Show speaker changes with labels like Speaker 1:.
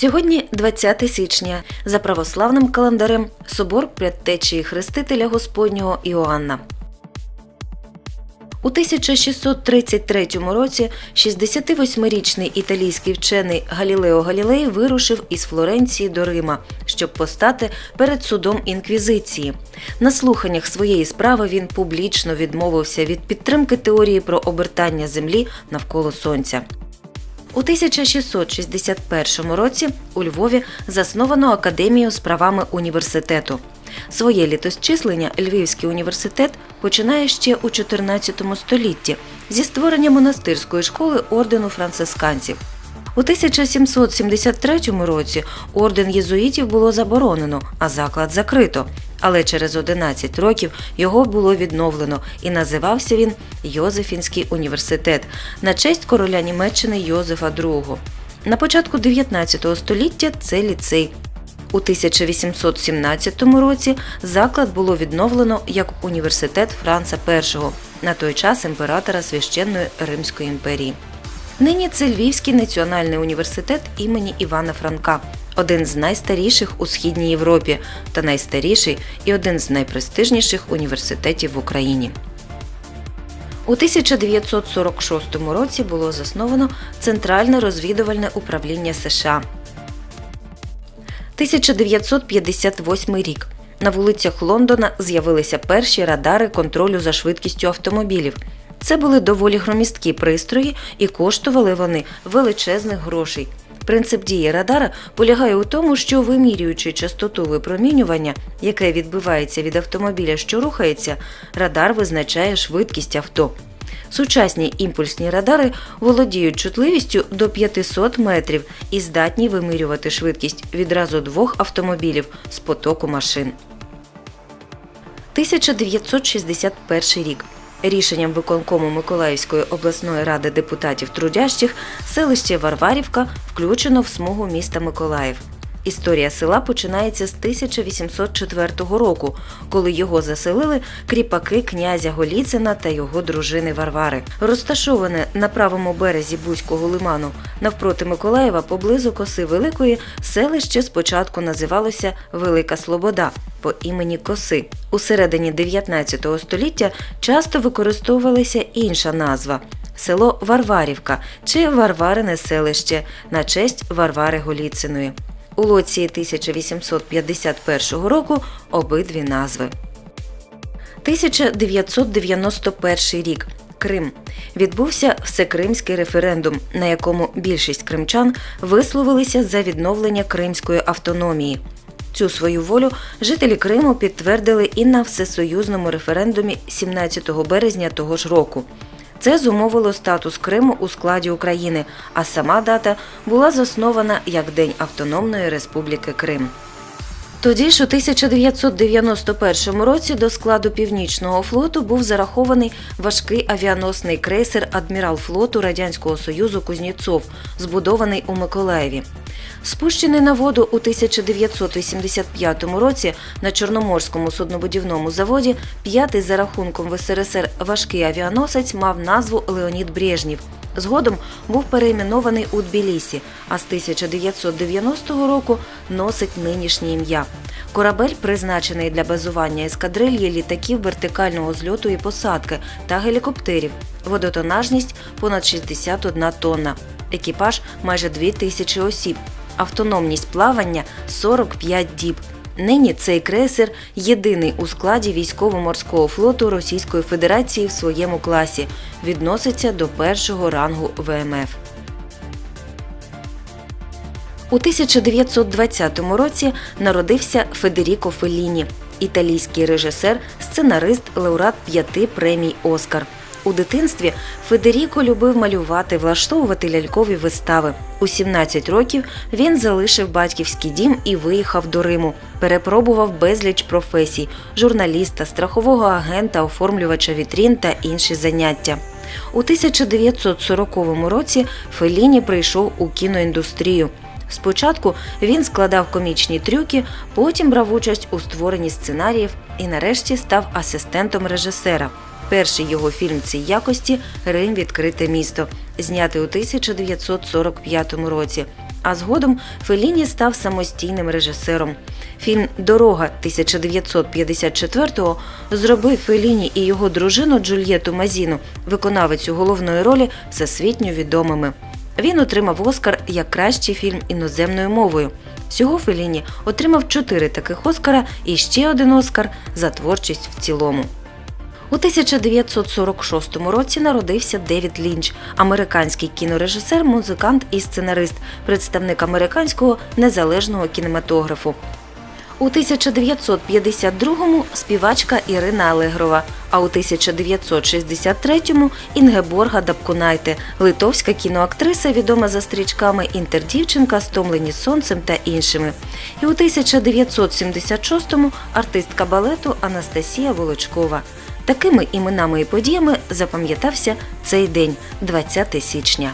Speaker 1: Сьогодні 20 січня. За православним календарем собор предтечії Хрестителя Господнього Іоанна. У 1633 році 68-річний італійський вчений Галілео Галілей вирушив із Флоренції до Рима, щоб постати перед судом інквізиції. На слуханнях своєї справи він публічно відмовився від підтримки теорії про обертання землі навколо сонця. У 1661 році у Львові засновано академію з правами університету. Своє літосчислення Львівський університет починає ще у 14 столітті зі створення монастирської школи ордену францисканців. У 1773 році орден єзуїтів було заборонено, а заклад закрито. Але через 11 років його було відновлено і називався він Йозефінський університет на честь короля Німеччини Йозефа II. На початку 19 століття це ліцей. У 1817 році заклад було відновлено як університет Франца І, на той час імператора Священної Римської імперії. Нині це Львівський національний університет імені Івана Франка, один з найстаріших у східній Європі та найстаріший і один з найпрестижніших університетів в Україні. У 1946 році було засновано Центральне розвідувальне управління США. 1958 рік. На вулицях Лондона з'явилися перші радари контролю за швидкістю автомобілів. Це були доволі громісткі пристрої і коштували вони величезних грошей. Принцип дії радара полягає у тому, що вимірюючи частоту випромінювання, яке відбивається від автомобіля, що рухається, радар визначає швидкість авто. Сучасні імпульсні радари володіють чутливістю до 500 метрів і здатні вимірювати швидкість відразу двох автомобілів з потоку машин. 1961 рік. Рішенням виконкому Миколаївської обласної ради депутатів трудящих селище Варварівка включено в смугу міста Миколаїв. Історія села починається з 1804 року, коли його заселили кріпаки князя Голіцина та його дружини Варвари. Розташоване на правому березі Бузького лиману навпроти Миколаєва поблизу коси Великої селище спочатку називалося Велика Слобода по імені Коси. У середині 19 століття часто використовувалася інша назва. Село Варварівка чи Варварине селище на честь Варвари Голіциної. У лоції 1851 року обидві назви. 1991 рік. Крим відбувся всекримський референдум, на якому більшість кримчан висловилися за відновлення кримської автономії. Цю свою волю жителі Криму підтвердили і на всесоюзному референдумі 17 березня того ж року. Це зумовило статус Криму у складі України, а сама дата була заснована як День Автономної Республіки Крим. Тоді ж у 1991 році до складу Північного флоту був зарахований важкий авіаносний крейсер Адмірал флоту Радянського Союзу Кузнєцов, збудований у Миколаєві. Спущений на воду у 1985 році на Чорноморському суднобудівному заводі п'ятий за рахунком в СРСР важкий авіаносець мав назву Леонід Брежнів. Згодом був перейменований у Тбілісі, а з 1990 року носить нинішнє ім'я. Корабель призначений для базування ескадрильї літаків вертикального зльоту і посадки та гелікоптерів. Водотонажність понад 61 тонна. Екіпаж майже 2 тисячі осіб. Автономність плавання 45 діб. Нині цей крейсер єдиний у складі військово-морського флоту Російської Федерації в своєму класі. Відноситься до першого рангу ВМФ. У 1920 році народився Федеріко Фелліні, італійський режисер, сценарист, лауреат п'яти премій Оскар. У дитинстві Федеріко любив малювати, влаштовувати лялькові вистави. У 17 років він залишив батьківський дім і виїхав до Риму. Перепробував безліч професій журналіста, страхового агента, оформлювача вітрін та інші заняття. У 1940 році Фелліні прийшов у кіноіндустрію. Спочатку він складав комічні трюки, потім брав участь у створенні сценаріїв і нарешті став асистентом режисера. Перший його фільм цій якості Рим відкрите місто, знятий у 1945 році. а згодом Феліні став самостійним режисером. Фільм Дорога 1954-го зробив Феліні і його дружину Джульєту Мазіну, виконавицю головної ролі, всесвітньо відомими. Він отримав Оскар як кращий фільм іноземною мовою. Всього Феліні отримав чотири таких Оскара і ще один Оскар за творчість в цілому. У 1946 році народився Девід Лінч, американський кінорежисер, музикант і сценарист, представник американського незалежного кінематографу. У 1952-му співачка Ірина Алегрова, а у 1963-му Інгеборга Дабкунайте, литовська кіноактриса, відома за стрічками Інтердівчинка, Стомлені сонцем та іншими. І у 1976-му артистка балету Анастасія Волочкова. Такими іменами і подіями запам'ятався цей день, 20 січня.